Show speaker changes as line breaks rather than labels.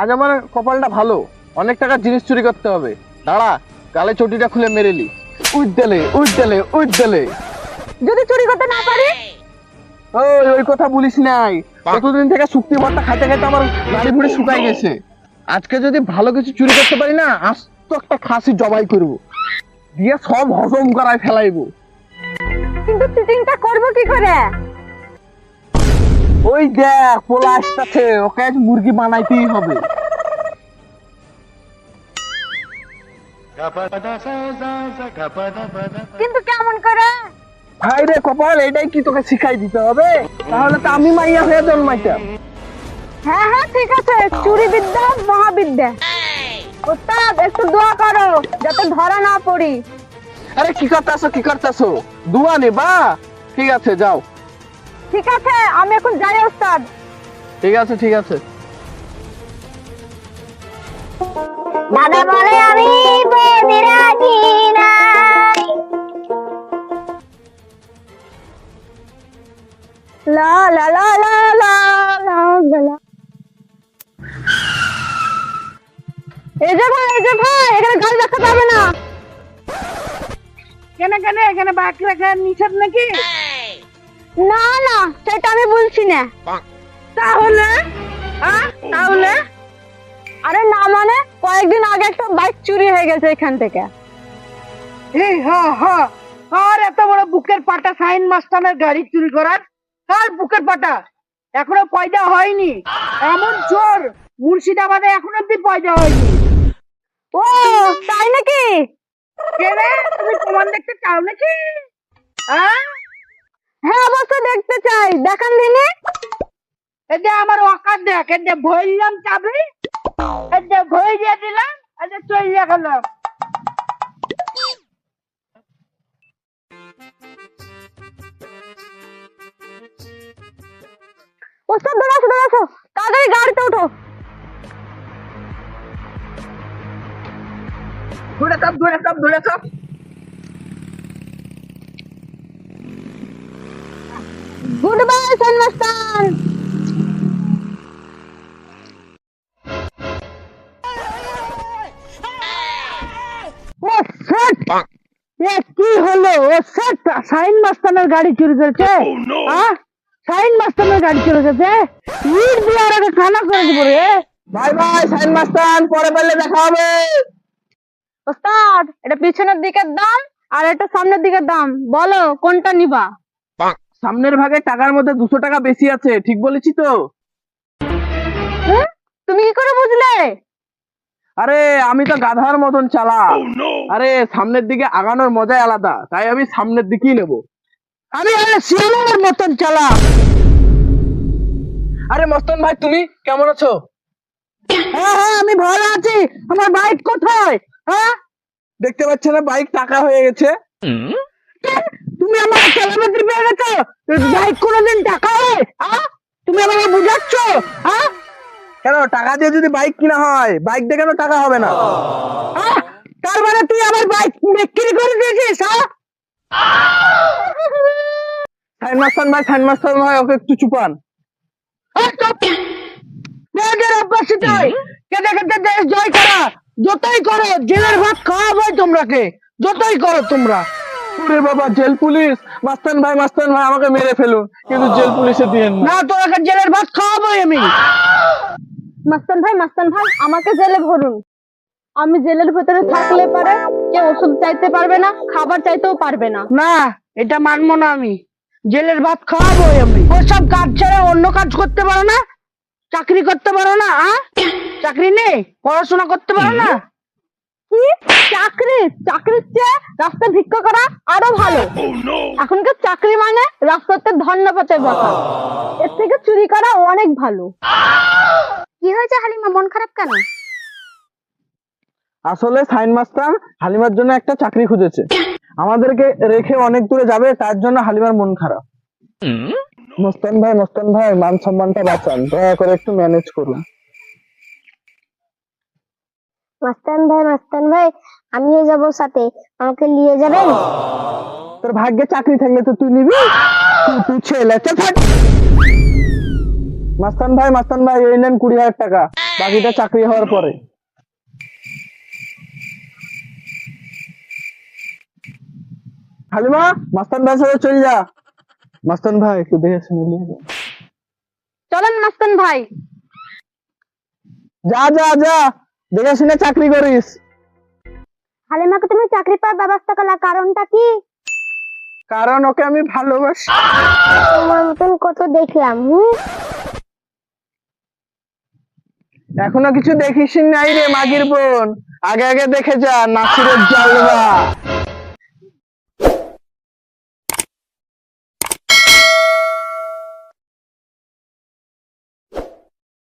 আজ আমার কপালটা ভালো। অনেক টাকার জিনিস চুরি করতে হবে। দাঁড়া গালে চটিটা খুলে মেরেলি উইট দেলে উইট দেলে উইট দেলে
যদি চুরি করতে না পারি?
ওই ওই কথা বলিস নাই। কতদিন থেকে শুক্তি ভর্তা খাইতে খাইতে আমার গাড়ি ফুড়ি শুকাই গেছে। আজকে যদি ভালো কিছু চুরি করতে পারি না আজ তো একটা খাসি জবাই করব। দিয়ে সব হজম করায় ফেলাইবো।
কিন্তু চিটিংটা করব কি করে?
ওই দেখ পোলা আসতেছে ওকে আজ মুরগি বানাইতেই হবে।
কিন্তু কেমন করে?
ভাই রে কপাল এটাই কি তোকে শিখাই দিতে হবে? তাহলে তো আমি মাইয়া হয়ে জন্মাইতাম
হ্যাঁ হ্যাঁ ঠিক আছে। চুরি বিদ্যা মহাবিদ্যা। ওস্তাদ একটু দোয়া করো যাতে ধরা না পড়ি।
আরে কি করতেছো কি করতেছো? দুয়া নে বা ঠিক আছে যাও।
ঠিক আছে আমি এখন যাই ওস্তাদ।
ঠিক আছে ঠিক আছে।
দাদা বলে আমি বলতে রাজি এই যে ভাই এই যে ভাই এখানে রাখতে না।
এখানে রাখার নাকি?
না না সেটা আমি বলছি না।
তাহলে তাহলে?
আরে না মানে কয়েকদিন আগে একটা বাইক চুরি হয়ে গেছে এখান থেকে।
এই হ হ। আর এত বড় বুকের পাটা সাইন মাস্টারের গাড়ি চুরি করার? কার বুকের পাটা এখনও পয়দা হয়নি। এমন চোর মুর্শিদাবাদে এখনও অব্দি পয়দা হয়নি।
ও তাই নাকি?
তুমি প্রমাণ দেখতে চাও নাকি? হ্যাঁ
হ্যাঁ অবশ্য দেখতে চাই। দেখান
আমার ওকার দেখ এটা ভরলাম চাবি দিলাম
এটা চলিয়ে গেলাম তাড়াতাড়ি গাড়িতে ওঠো।
ধরে সব ধরে সব ধরে সব
গুড বাই
কি হলো? ও মাস্তানের গাড়ি চুরি করেছে? হ্যাঁ সাইন মাস্তানের গাড়ি চুরি করেছে? ইট দিয়ে আর খানা করে দিব রে।
বাই বাই সাইন মাস্টার পরে পেলে দেখা হবে।
ওস্তাদ এটা পিছনের দিকের দাম আর এটা সামনের দিকের দাম। বলো কোনটা নিবা?
সামনের ভাগে টাকার মধ্যে দুশো টাকা বেশি আছে ঠিক বলেছি তো?
তুমি কি করে বুঝলে?
আরে আমি তো গাধার মতন চালা আরে সামনের দিকে আগানোর মজাই আলাদা তাই আমি সামনের দিকেই নেব।
আমি আরে শিয়ালের মতন চালা
আরে মস্তন ভাই তুমি কেমন আছো?
হ্যাঁ হ্যাঁ আমি ভালো আছি। আমার বাইক কোথায়? হ্যাঁ?
দেখতে পাচ্ছ না বাইক টাকা হয়ে গেছে।
তুমি আমার চালাবাতি পেয়ে কোনোদিন টাকা হয় হ্যাঁ তুমি আমাকে বুঝাচ্ছ হ্যাঁ
কেন টাকা দিয়ে যদি বাইক কিনা হয় বাইক দিয়ে কেন টাকা হবে না!
তার মানে তুই আমার বাইক বিক্রি করে দিয়েছিস হ্যাঁ
মাস্টার ভাই সাইন মাস্টার ভাই ওকে একটু চুপান।
দেশ জয় করা যতই করো জেলের ভাত খাওয়াবো তোমরাকে যতই করো তোমরা।
ওরে বাবা জেল পুলিশ? মাস্তান ভাই মাস্তান ভাই আমাকে মেরে ফেলুন। কিন্তু জেল পুলিশে দিয়েন না।
না জেলের ভাত খাওয়াবোই আমি।
মাস্তান ভাই মাস্তান ভাই আমাকে জেলে ভরুন। আমি জেলের ভেতরে থাকলে পারে কেউ ওষুধ চাইতে পারবে না খাবার চাইতেও পারবে না।
না এটা মানবো না আমি। জেলের ভাত খাওয়াবো আমি। ওসব কাজ ছেড়ে অন্য কাজ করতে পারো না? চাকরি করতে পারো না আ? চাকরি নেই? পড়াশোনা করতে পারো না?
চাকরি? চাকরির চেয়ে রাস্তা ভিক্ষা করা আরও ভালো। এখনকার চাকরি মানে রাস্তাতে ধন্যবাদের কথা এর থেকে চুরি করা অনেক ভালো। কি হয়েছে হালিমা? মন খারাপ কেন?
আসলে সাইন মাস্টার হালিমার জন্য একটা চাকরি খুঁজেছে। আমাদেরকে রেখে অনেক দূরে যাবে তার জন্য হালিমার মন খারাপ। মস্তান ভাই মস্তান ভাই মান সম্মানটা বাঁচান। দয়া করে একটু ম্যানেজ করুন।
মাস্তান ভাই মাস্তান ভাই আমিও যাব সাথে। আমাকে নিয়ে যাবেন?
তোর ভাগ্যে চাকরি থাকলে তো তুই নিবি। তুই তুই ছেলে চল থাক। মাস্তান ভাই মাস্তান ভাই এই নেন কুড়ি হাজার টাকা। বাকিটা চাকরি হওয়ার পরে। হালিমা মাস্তান ভাই সাথে চল যা। মাস্তান ভাই একটু দেখে শুনে নিয়ে যা।
চলেন মাস্তান ভাই।
যা যা যা। দেখে শুনে চাকরি করিস।
হালিমাকে তুমি চাকরি পাওয়ার ব্যবস্থা করলা কারণটা কি?
কারণ ওকে আমি ভালোবাসি।
তোমার মতন কত দেখলাম হুম?
এখনও কিছু দেখিস নাই রে মাগির বোন। আগে আগে দেখে যা নাসিরের জালবা